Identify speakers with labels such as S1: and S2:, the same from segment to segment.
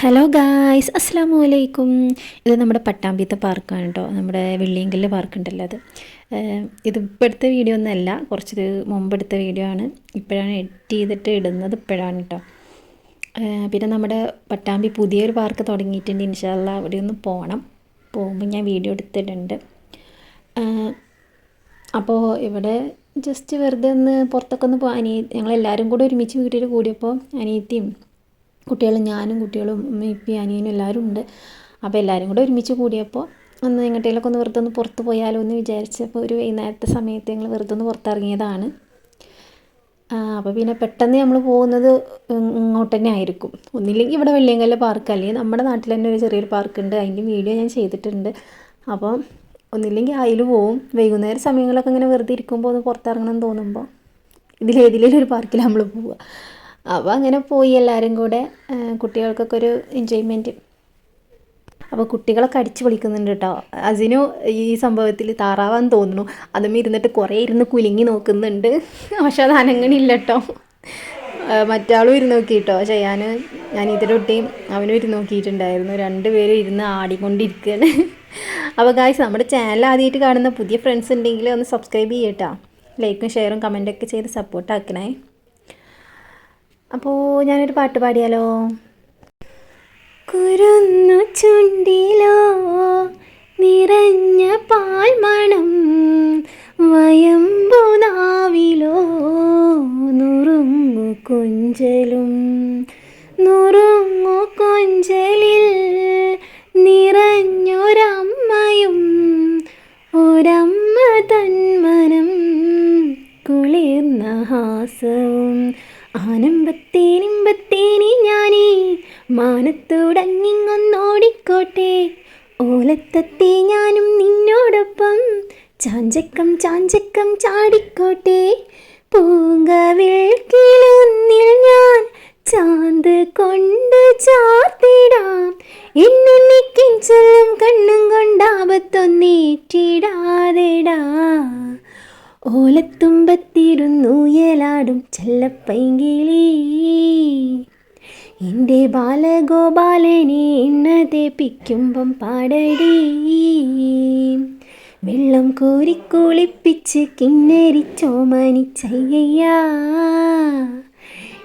S1: Hello guys അസ്സാം വലൈക്കും ഇത് നമ്മുടെ പട്ടാമ്പിത്തെ പാർക്കാണ് കേട്ടോ നമ്മുടെ വെള്ളിയങ്കലിലെ പാർക്കുണ്ടല്ലോ അത്. ഇത് ഇപ്പോഴത്തെ വീഡിയോ ഒന്നല്ല കുറച്ച് മുമ്പ് എടുത്ത വീഡിയോ ആണ്. ഇപ്പോഴാണ് എഡിറ്റ് ചെയ്തിട്ട് ഇടുന്നത് ഇപ്പോഴാണ് കേട്ടോ പിന്നെ നമ്മുടെ പട്ടാമ്പി പുതിയൊരു പാർക്ക് തുടങ്ങിയിട്ടുണ്ട്. ഇൻഷാല്ല അവിടെ ഒന്ന് പോകണം. പോകുമ്പോൾ ഞാൻ വീഡിയോ എടുത്തിട്ടുണ്ട്. അപ്പോൾ ഇവിടെ ജസ്റ്റ് വെറുതെ ഒന്ന് പുറത്തൊക്കെ ഒന്ന് പോ അനിയ ഞങ്ങളെല്ലാവരും കൂടെ ഒരുമിച്ച് വീട്ടിൽ കൂടിയപ്പോൾ അനിയത്തിയും കുട്ടികളും ഞാനും കുട്ടികളും ഉമ്മയും അനിയനും എല്ലാവരും ഉണ്ട്. അപ്പോൾ എല്ലാവരും കൂടെ ഒരുമിച്ച് കൂടിയപ്പോൾ ഒന്ന് എങ്ങോട്ടേലൊക്കെ ഒന്ന് വെറുതെ ഒന്ന് പുറത്ത് പോയാലോ എന്ന് വിചാരിച്ചപ്പോൾ ഒരു വൈകുന്നേരത്തെ സമയത്ത് ഞങ്ങൾ വെറുതെ ഒന്ന് പുറത്തിറങ്ങിയതാണ്. അപ്പോൾ പിന്നെ പെട്ടെന്ന് നമ്മൾ പോകുന്നത് ഇങ്ങോട്ട് തന്നെ ആയിരിക്കും. ഒന്നില്ലെങ്കിൽ ഇവിടെ വെള്ളിയങ്കല്ല് പാർക്ക് അല്ലെങ്കിൽ നമ്മുടെ നാട്ടിൽ തന്നെ ഒരു ചെറിയൊരു പാർക്കുണ്ട് അതിന്റെ വീഡിയോ ഞാൻ ചെയ്തിട്ടുണ്ട്. അപ്പോൾ ഒന്നില്ലെങ്കിൽ അതിൽ പോവും. വൈകുന്നേരം സമയങ്ങളൊക്കെ ഇങ്ങനെ വെറുതെ ഇരിക്കുമ്പോൾ ഒന്ന് പുറത്തിറങ്ങണം എന്ന് തോന്നുമ്പോൾ ഇതിലേതിലേലും ഒരു പാർക്കിൽ നമ്മൾ പോവുക. അപ്പോൾ അങ്ങനെ പോയി എല്ലാവരും കൂടെ കുട്ടികൾക്കൊക്കെ ഒരു എൻജോയ്മെന്റ് അപ്പോൾ കുട്ടികളൊക്കെ അടിച്ച് പൊളിക്കുന്നുണ്ട് കേട്ടോ അസിനു ഈ സംഭവത്തിൽ താറാവാൻ തോന്നുന്നു. അതും ഇരുന്നിട്ട് കുറേ ഇരുന്ന് കുലുങ്ങി നോക്കുന്നുണ്ട്. പക്ഷെ അത് അനങ്ങണില്ല കേട്ടോ മറ്റാളും ഇരുന്ന് നോക്കി കേട്ടോ ഞാൻ ഞാൻ ഇതിലൊട്ടിയും അവനും ഇരുന്ന് നോക്കിയിട്ടുണ്ടായിരുന്നു. രണ്ടുപേരും ഇരുന്ന് ആടിക്കൊണ്ടിരിക്കുകയാണ് അപ്പോൾ ഗായ്സ് നമ്മുടെ ചാനൽ ആദ്യമായിട്ട് കാണുന്ന പുതിയ ഫ്രണ്ട്സ് ഉണ്ടെങ്കിൽ ഒന്ന് സബ്സ്ക്രൈബ് ചെയ്യട്ടോ ലൈക്കും ഷെയറും കമന്റൊക്കെ ചെയ്ത് സപ്പോർട്ട് ആക്കണേ. അപ്പോൾ ഞാനൊരു പാട്ട് പാടിയാലോ? കുരുന്നു ചുണ്ടിലോ നിറഞ്ഞ പാൽമണം വയമ്പു നാവിലോ നുറുങ്ങു കൊഞ്ചലും കുളിർന്ന ഹാസവും ആനമ്പത്തേനിമ്പത്തേനി ഞാനേ മാനത്തോടങ്ങിങ്ങൊന്നോടിക്കോട്ടെ. ഓലത്തത്തെ ഞാനും നിന്നോടൊപ്പം ചാഞ്ചക്കം ചാഞ്ചക്കം ചാടിക്കോട്ടെ. പൂങ്കവിൾക്കിലൊന്നിൽ ഞാൻ ചാന്ത് കൊണ്ട് ചാർത്തിടാം. എന്നുണ്ണിക്കിൻ ചൊല്ലും കണ്ണും കൊണ്ടാപത്തൊന്നേറ്റിടാതെടാ ഓലത്തുമ്പത്തിരുന്നൂയലാടും ചെല്ലപ്പൈങ്കിളി. എന്റെ ബാലഗോപാലനെ എണ്ണ തേപ്പിക്കുമ്പം പാടടി. വെള്ളം കോരി കുളിപ്പിച്ച് കിന്നരിച്ചോമനിച്ചയ്യ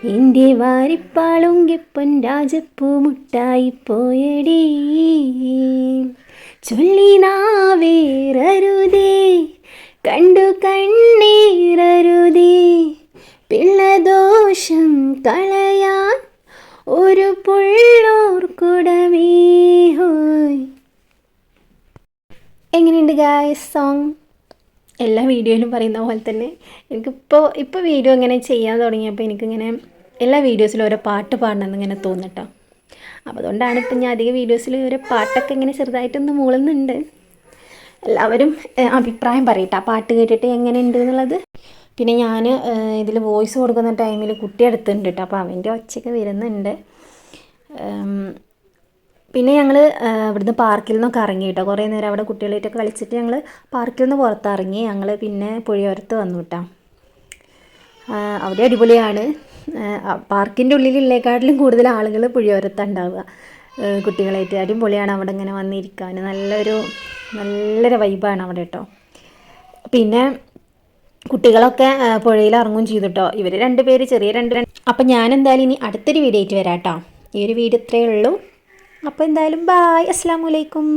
S1: എന്റെ വാരിപ്പാളുങ്കിപ്പൻ രാജപ്പൂ മുട്ടായി പോയടി. ചൊല്ലിനാവേറരുതേ കണ്ടു പിള്ള പിള്ളദോഷം കളയാൻ ഒരു പുള്ളോർക്കുടമേ ഹോയ്. എങ്ങനെയുണ്ട് ഗായസ് സോങ് എല്ലാ വീഡിയോയിലും പറയുന്ന പോലെ തന്നെ എനിക്കിപ്പോൾ ഇപ്പോൾ വീഡിയോ ഇങ്ങനെ ചെയ്യാൻ തുടങ്ങിയപ്പോൾ എനിക്കിങ്ങനെ എല്ലാ വീഡിയോസിലും ഓരോ പാട്ട് പാടണമെന്ന് ഇങ്ങനെ തോന്നിട്ടോ അപ്പോൾ അതുകൊണ്ടാണ് ഇപ്പം ഞാൻ അധിക വീഡിയോസിൽ ഓരോ പാട്ടൊക്കെ ഇങ്ങനെ ചെറുതായിട്ടൊന്ന് മൂളുന്നുണ്ട്. എല്ലാവരും അഭിപ്രായം പറയട്ടെ. ആ പാട്ട് കേട്ടിട്ട് എങ്ങനെയുണ്ട് എന്നുള്ളത്? പിന്നെ ഞാൻ ഇതിൽ വോയിസ് കൊടുക്കുന്ന ടൈമിൽ കുട്ടി അടുത്തുണ്ട് കേട്ടോ അപ്പോൾ അവന്റെ ഒച്ചയ്ക്ക് വരുന്നുണ്ട്. പിന്നെ ഞങ്ങൾ ഇവിടുന്ന് പാർക്കിൽ നിന്നൊക്കെ ഇറങ്ങി കേട്ടോ കുറേ നേരം അവിടെ കുട്ടികളായിട്ടൊക്കെ കളിച്ചിട്ട് ഞങ്ങൾ പാർക്കിൽ നിന്ന് പുറത്തിറങ്ങി. ഞങ്ങൾ പിന്നെ പുഴയോരത്ത് വന്നു കേട്ടോ അവിടെ അടിപൊളിയാണ്. പാർക്കിന്റെ ഉള്ളിലുള്ളേക്കാട്ടിലും കൂടുതൽ ആളുകൾ പുഴയോരത്താണ് ഉണ്ടാവുക കുട്ടികളായിട്ട്. അടിപൊളിയാണ് അവിടെ ഇങ്ങനെ വന്നിരിക്കാൻ നല്ലൊരു നല്ലൊരു വൈബാണ് അവിടെ കേട്ടോ പിന്നെ കുട്ടികളൊക്കെ പുഴയിൽ ഇറങ്ങും ചെയ്തു കേട്ടോ ഇവർ രണ്ടുപേര് ചെറിയ രണ്ട് അപ്പം ഞാൻ എന്തായാലും ഇനി അടുത്തൊരു വീഡിയോ ആയിട്ട് വരാം കേട്ടോ ഈ ഒരു വീഡിയോ ഇത്രയേ ഉള്ളൂ. അപ്പോൾ എന്തായാലും ബായ് അസ്സാം വലൈക്കും